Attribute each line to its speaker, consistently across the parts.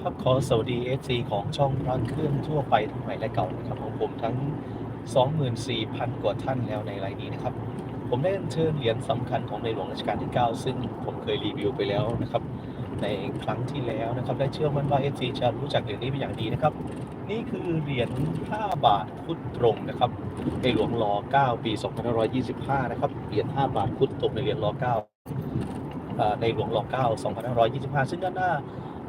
Speaker 1: ครับขอสวัสดี FC ของช่องพรักเครื่องทั่วไปทั้งใหม่และเก่านะครับของผมทั้ง 24,000 กว่าท่านแล้วในรายนี้นะครับ ผมได้เชิญเหรียญสำคัญของในหลวงรัชกาลที่ 9 ซึ่งผมเคยรีวิวไปแล้วนะครับ ในครั้งที่แล้วนะครับและเชื่อมั่นว่า FC จะรู้จักเหรียญนี้เป็นอย่างดีนะครับ นี่คือเหรียญ 5 บาทพุทธตรงนะครับในหลวงรอ 9 ปี 2525 นะครับเหรียญ 5 บาทพุทธตรงในเหรียญรอ 9 ในหลวงรอ9 2525 ซึ่งด้านหน้า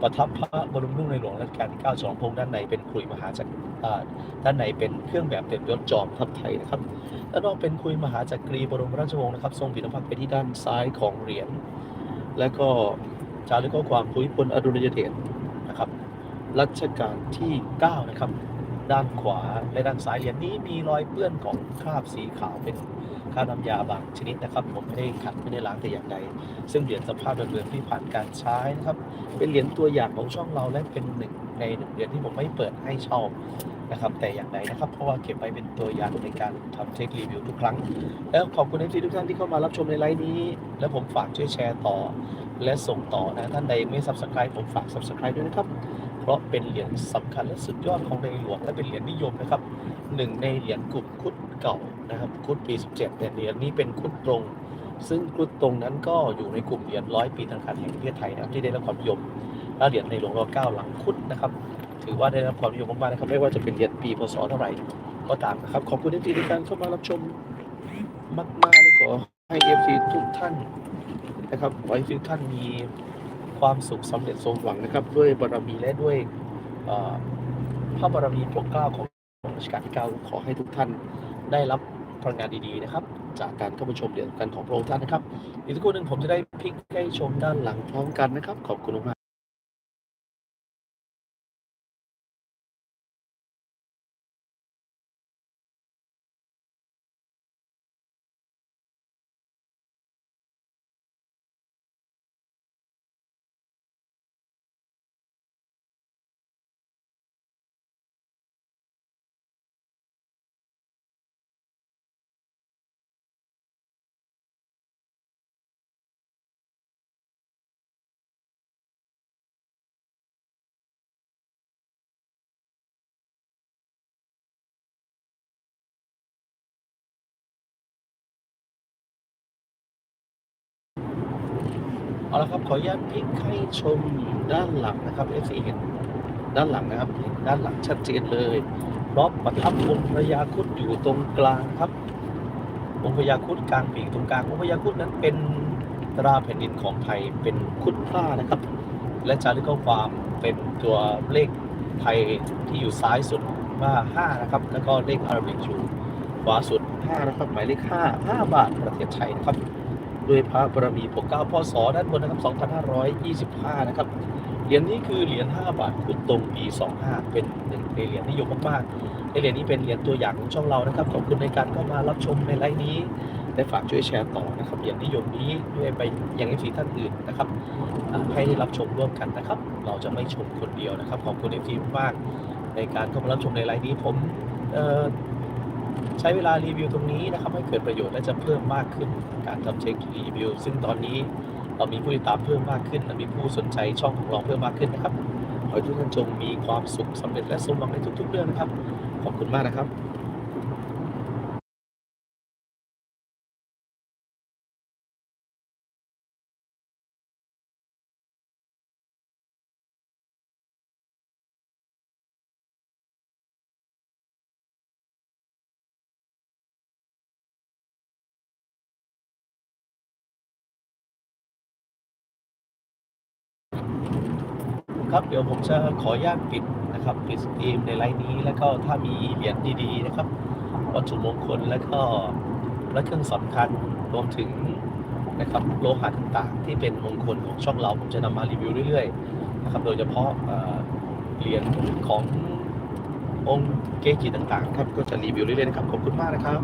Speaker 1: ประทับพระบรมรูปในหลวงรัชกาลที่9สองพระองด้านในเป็นคุยมหาจักรด้านในเป็นเครื่องแบบเต็มยศจอมทัพไทยนะครับด้านนอกเป็นคุยมหาจักรีบรมราชวงศ์นะครับ ทรงผินพักษ์ไปที่ด้านซ้ายของเหรียญและก็จารึกข้อความภูมิพลอดุลยเดชนะครับรัชกาลที่ 9 นะครับ ด้านขวาและด้านซ้ายเหรียญนี้มีรอยเปื้อนของคราบสีขาวเป็นคราบน้ำยาบางชนิดนะครับ ผมไม่ได้ขัดไม่ได้ล้างแต่อย่างใด ซึ่งเหรียญสภาพเดิมๆที่ผ่านการใช้นะครับ เป็นเหรียญตัวอย่างของช่องเราและเป็นหนึ่งในหนึ่งเหรียญที่ผมไม่เปิดให้เช่านะครับ แต่อย่างใดนะครับ เพราะว่าเก็บไว้เป็นตัวอย่างในการทำเทครีวิวทุกครั้ง แล้วขอบคุณที่ทุกท่านที่เข้ามารับชมในไลฟ์นี้ และผมฝากช่วยแชร์ต่อ และส่งต่อนะท่านใดยังไม่ subscribe ผมฝาก subscribe ด้วยนะครับ เพราะเป็นเหรียญสำคัญและสุดยอดของในหลวงและเป็นเหรียญนิยมนะครับหนึ่งในเหรียญกลุ่มคุดเก่านะครับคุดปี 17แต่เหรียญนี้เป็นคุดตรง ซึ่งคุดตรงนั้นก็อยู่ในกลุ่มเหรียญร้อยปีธนาคารแห่งประเทศไทยนะครับที่ได้รับความนิยมและเหรียญในหลวงรอเก้าหลังคุดนะครับถือว่าได้รับความนิยมมากๆนะครับไม่ว่าจะเป็นเหรียญปีพศเท่าไหร่ก็ตามนะครับขอบคุณที่ทุกานเข้ามารับชมมากๆเลยขอให้เอฟซีทุกท่านนะครับขอให้ทุกท่านมี ความสุขสำเร็จสมหวังนะครับ ด้วยบารมีและด้วยพระบารมีปรดเกล้าของรัชกาลที่9ขอให้ทุกท่านได้รับพลังงานดีๆนะครับ จากการเข้ามาชมเดียวกันของพระองค์ท่านนะครับอีกสักครู่หนึ่งผมจะได้พลิกให้ชมด้านหลังพร้อมกันนะครับ ขอบคุณมาก เอาละครับขออนุญาตพลิกให้ชมด้านหลังนะครับ FC เห็นด้านหลังนะครับเห็นด้านหลังชัดเจนเลยเพราะประทับองค์พระยาคุดอยู่ตรงกลางครับ องค์พญาคุดกลางปีกตรงกลางองค์พญาคุดนั้นเป็นตราแผ่นดินของไทยเป็นคุดพร่านะครับ และจารึกข้อความเป็นตัวเลขไทยที่อยู่ซ้ายสุดว่า5นะครับ แล้วก็เลขอาราบิกอยู่ขวาสุด5นะครับหมายเลข5 5บาทประเทศไทยนะครับ ด้วยพระบารมีปกเกล้าพศด้านบนนะครับ 2525 นะครับ เหรียญนี้คือเหรียญ 5 บาทพุทธตรงปี 25 เป็นหนึ่งในเหรียญนิยมมากๆในเหรียญนี้เป็นเหรียญตัวอย่างของช่องเรานะครับ ขอบคุณในการเข้ามารับชมในไลฟ์นี้ และฝากช่วยแชร์ต่อนะครับ เหรียญนิยมนี้ด้วยไปยังเอฟซีท่านอื่นนะครับ ให้ได้รับชมร่วมกันนะครับ เราจะไม่ชมคนเดียวนะครับ ขอบคุณเอฟซีมากในการเข้ามารับชมในไลฟ์นี้ผม ใช้เวลารีวิวตรงนี้นะครับให้เกิดประโยชน์และจะเพิ่มมากขึ้นการทำเช็ครีวิว ซึ่งตอนนี้เรามีผู้ติดตามเพิ่มมากขึ้นมีผู้สนใจช่องของเราเพิ่มมากขึ้นนะครับขอให้ทุกท่านจงมีความสุขสำเร็จและสมหวังในทุกๆเรื่องนะครับ ขอบคุณมากนะครับ ครับเดี๋ยวผมจะขออนุญาตปิดนะครับปิดสตรีมในไลน์นี้ แล้วก็ถ้ามีเหรียญดีๆนะครับวัตถุมงคลแล้วก็และเครื่องสำคัญรวมถึงนะครับโลหะต่างๆ ที่เป็นมงคลของช่องเราผมจะนำมารีวิวเรื่อยๆนะครับโดยเฉพาะเอ่อเหรียญขององค์เกจิต่างๆครับก็จะรีวิวเรื่อยๆนะครับขอบคุณมากนะครับ